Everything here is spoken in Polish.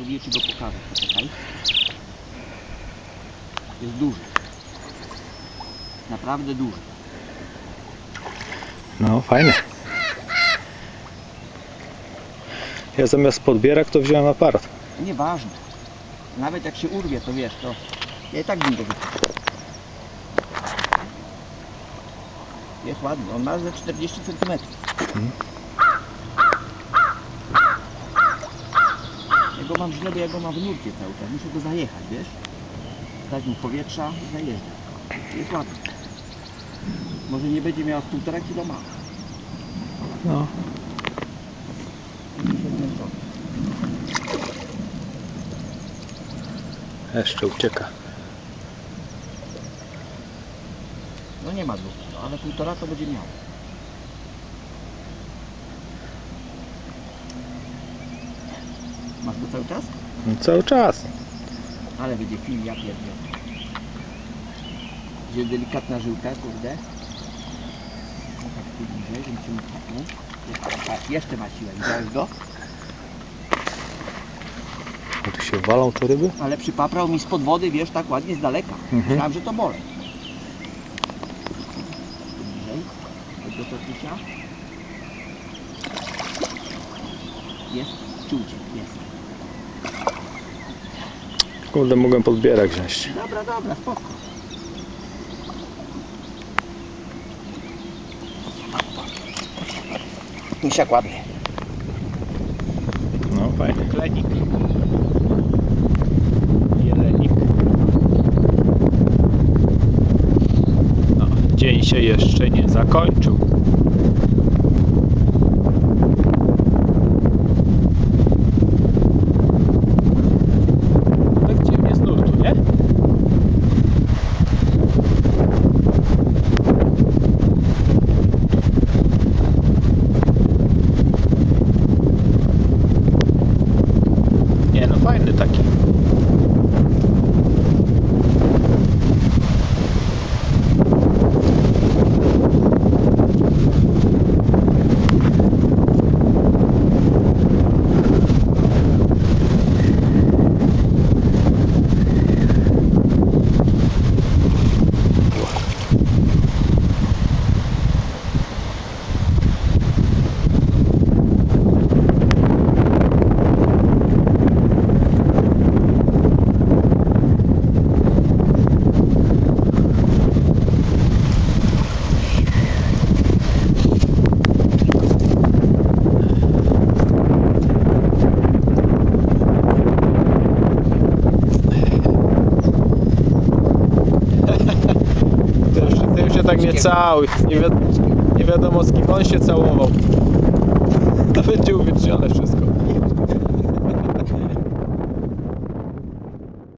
urwie, czy go pokażę. Poczekaj. Jest duży. Naprawdę duży. No, fajnie. Ja zamiast podbierak to wziąłem aparat. Nieważne. Nawet jak się urwie, to wiesz, to ja i tak bym go wypuścił. Jest ładny, on ma ze 40 cm. Ja go mam źle, bo ja go mam w nurcie cały czas. Muszę go zajechać, wiesz? Dać mu powietrza i zajeżdżać. Jest ładny. Może nie będzie miał z półtora kilo ma. No. Jeszcze ucieka. No nie ma dwóch ale półtora to będzie miał. Masz go cały czas? No, cały czas. Ale będzie film, ja pierdolę. Gdzie delikatna żyłka, kurde. Tak tu bliżej, żebym cię mógł. Jeszcze, ma siłę, widziałeś go? No tu się walą te ryby. Ale przypaprał mi spod wody, wiesz, tak ładnie z daleka. Mhm. Myślałem, że to mole. Tu bliżej, chodź do tatusia. Jest, czułcie, jest. Kurde, mogłem podbierak wziąć. Dobra, dobra, spoko. Misiak ładny. No, fajnie. Klenik. Jelenik. No, dzień się jeszcze nie zakończył. Tak dziwnie z nurtu, nie? Nie no, fajny taki. Tym się tak nie cały. Nie, wi nie wiadomo z kim on się całował. To będzie uwiecznione wszystko.